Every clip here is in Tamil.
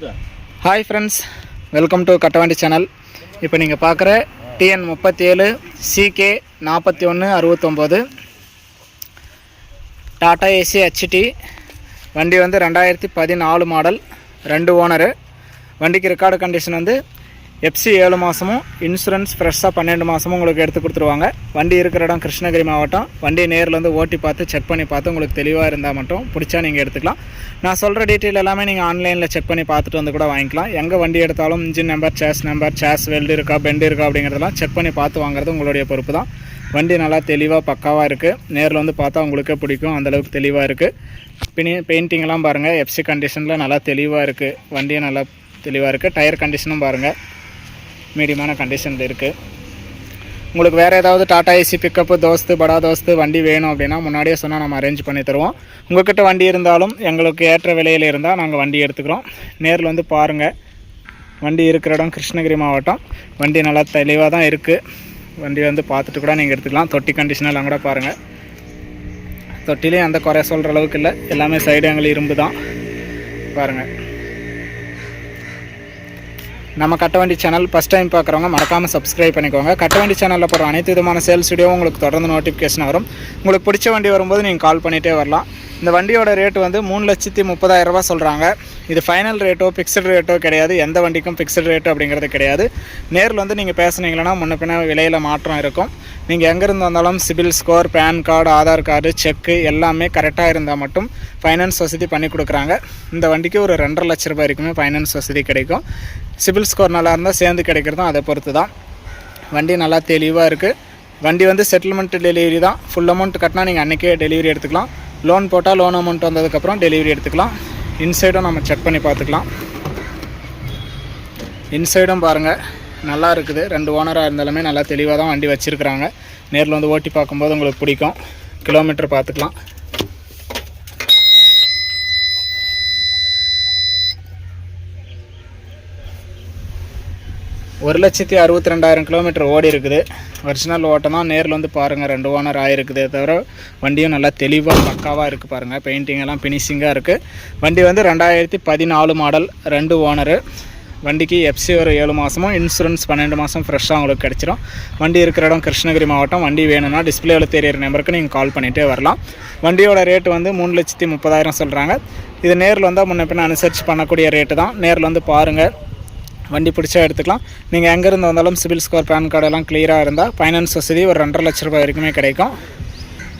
Hi friends welcome to Kattavandi channel இப்போ நீங்கள் பார்க்குற டிஎன் முப்பத்தி ஏழு சிகே நாற்பத்தி ஒன்று அறுபத்தொம்போது டாடா ஏசி ஹெச்டி வண்டி வந்து ரெண்டாயிரத்தி பதினாலு மாடல் ரெண்டு ஓனரு வண்டிக்கு ரெக்கார்டு கண்டிஷன் வந்து எஃப்சி ஏழு மாதமும் இன்சூரன்ஸ் ஃப்ரெஷ்ஷாக பன்னெண்டு மாதமும் உங்களுக்கு எடுத்து கொடுத்துருவாங்க. வண்டி இருக்கிற இடம் கிருஷ்ணகிரி மாவட்டம். வண்டி நேரில் வந்து ஓட்டி பார்த்து செக் பண்ணி பார்த்து உங்களுக்கு தெளிவாக இருந்தால் மட்டும் பிடிச்சா நீங்கள் எடுத்துக்கலாம். நான் சொல்கிற டீட்டெயில் எல்லாமே நீங்கள் ஆன்லைனில் செக் பண்ணி பார்த்துட்டு வந்து கூட வாங்கிக்கலாம். எங்கே வண்டி எடுத்தாலும் engine number chassis number chassis weld இருக்கா பெண்டு இருக்கா அப்படிங்கிறதெல்லாம் செக் பண்ணி பார்த்து வாங்குறது உங்களுடைய பொறுப்பு தான். வண்டி நல்லா தெளிவாக பக்காவாக இருக்குது நேரில் வந்து பார்த்தா உங்களுக்கே பிடிக்கும். அந்தளவுக்கு தெளிவாக இருக்குது பினி பெயிண்டிங்லாம் பாருங்கள் எஃப்சி கண்டிஷனில் நல்லா தெளிவாக இருக்குது வண்டியும் நல்லா தெளிவாக இருக்குது டயர் கண்டிஷனும் பாருங்கள் மீடியமான கண்டிஷனில் இருக்குது உங்களுக்கு வேறு ஏதாவது டாடா ஏசி பிக்கப்பு தோஸ்து படா தோஸ்து வண்டி வேணும் அப்படின்னா முன்னாடியே சொன்னால் நம்ம அரேஞ்ச் பண்ணி தருவோம். உங்கள்கிட்ட வண்டி இருந்தாலும் எங்களுக்கு ஏற்ற விலையில் இருந்தால் நாங்கள் வண்டி எடுத்துக்கிறோம். நேரில் வந்து பாருங்கள் வண்டி இருக்கிற இடம் கிருஷ்ணகிரி மாவட்டம். வண்டி நல்லா தெளிவாக தான் இருக்குது வண்டி வந்து பார்த்துட்டு கூட நீங்கள் எடுத்துக்கலாம். தொட்டி கண்டிஷனெல்லாம் கூட பாருங்கள் தொட்டிலையும் அந்த குறை சொல்கிற அளவுக்கு இல்லை. எல்லாமே சைடு எங்களுக்கு இரும்பு தான் பாருங்கள் நம்ம கட்டவண்டி சேனல் ஃபஸ்ட் டைம் பார்க்குறவங்க மறக்காமல் சப்ஸ்கிரைப் பண்ணிக்கோங்க. கட்டவண்டி சேனலில் போகிற அனைத்து விதமான சேல்ஸ் வீடியோவும் உங்களுக்கு தொடர்ந்து நோட்டிஃபிகேஷன் வரும். உங்களுக்கு பிடிச்ச வண்டி வரும்போது நீங்கள் கால் பண்ணிகிட்டே வரலாம். இந்த வண்டியோட ரேட்டு வந்து மூணு லட்சத்தி முப்பதாயிரம் சொல்கிறாங்க இது ஃபைனல் ரேட்டோ ஃபிக்ஸ்டு ரேட்டோ கிடையாது. எந்த வண்டிக்கும் ஃபிக்ஸ்டு ரேட்டு அப்படிங்கிறது கிடையாது. நேரில் வந்து நீங்கள் பேசுனீங்கன்னா முன்ன பின்ன விலையில் மாற்றம் இருக்கும். நீங்கள் எங்கேருந்து வந்தாலும் CIBIL score PAN card Aadhaar card check எல்லாமே கரெக்டாக இருந்தால் மட்டும் ஃபைனான்ஸ் வசதி பண்ணி கொடுக்குறாங்க. இந்த வண்டிக்கு ஒரு ரெண்டரை லட்ச ரூபாய் வரைக்குமே ஃபைனான்ஸ் வசதி கிடைக்கும். சிபில் ஸ்கோர் நல்லா இருந்தால் சேர்ந்து கிடைக்கிறதும் அதை பொறுத்து தான் வண்டி நல்லா தெளிவாக இருக்குது வண்டி வந்து செட்டில்மெண்ட் டெலிவரி தான். ஃபுல் அமௌண்ட் கட்டினா நீங்கள் அன்றைக்கே டெலிவரி எடுத்துக்கலாம். லோன் போட்டால் லோன் அமௌண்ட் வந்ததுக்கப்புறம் டெலிவரி எடுத்துக்கலாம். இன்சைடும் நம்ம செக் பண்ணி பார்த்துக்கலாம். இன்சைடும் பாருங்கள் நல்லா இருக்குது. ரெண்டு ஓனராக இருந்தாலுமே நல்லா தெளிவாக தான் வண்டி வச்சுருக்குறாங்க. நேரில் வந்து ஓட்டி பார்க்கும்போது உங்களுக்கு பிடிக்கும். கிலோமீட்டர் பார்த்துக்கலாம். ஒரு லட்சத்தி அறுபத்தி ரெண்டாயிரம் கிலோமீட்டர் ஓடி இருக்குது. ஒரிஜினல் ஓட்டம் தான் நேரில் வந்து பாருங்கள் ரெண்டு ஓனர் ஆகிருக்குதே தவிர வண்டியும் நல்லா தெளிவாக பக்காவாக இருக்குது பாருங்கள் பெயிண்டிங் எல்லாம் ஃபினிஷிங்காக இருக்குது வண்டி வந்து ரெண்டாயிரத்தி பதினாலு மாடல் ரெண்டு ஓனரு வண்டிக்கு எஃப்சி ஒரு ஏழு மாதமும் இன்சூரன்ஸ் பன்னெண்டு மாதம் ஃப்ரெஷ்ஷாக உங்களுக்கு கிடச்சிரும். வண்டி இருக்கிற இடம் கிருஷ்ணகிரி மாவட்டம் வண்டி வேணும்னா டிஸ்பிளேவில் தெரியிற நம்பருக்கு நீங்கள் கால் பண்ணிகிட்டே வரலாம். வண்டியோட ரேட்டு வந்து மூணு லட்சத்தி முப்பதாயிரம் சொல்கிறாங்க இது நேரில் வந்தால் முன்ன பின்ன அனுசரித்து பண்ணக்கூடிய ரேட்டு தான். நேரில் வந்து பாருங்கள் வண்டி பிடிச்சா எடுத்துக்கலாம். நீங்கள் எங்கேருந்து வந்தாலும் சிபில் ஸ்கோர் பேன் கார்டு எல்லாம் கிளியராக இருந்தால் ஃபைனான்ஸ் வசதி ஒரு ரெண்டரை லட்ச ரூபாய் வரைக்குமே கிடைக்கும்.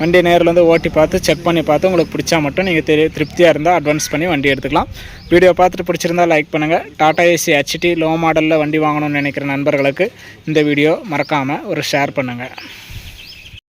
வண்டி நேரில் வந்து ஓட்டி பார்த்து செக் பண்ணி பார்த்து உங்களுக்கு பிடிச்சா மட்டும் நீங்கள் தெரிய திருப்தியாக இருந்தால் அட்வான்ஸ் பண்ணி வண்டி எடுத்துக்கலாம். வீடியோ பார்த்துட்டு பிடிச்சிருந்தா லைக் பண்ணுங்கள் டாடா ஏசி ஹெச்டி லோ மாடலில் வண்டி வாங்கணும்னு நினைக்கிற நண்பர்களுக்கு இந்த வீடியோ மறக்காமல் ஒரு ஷேர் பண்ணுங்கள்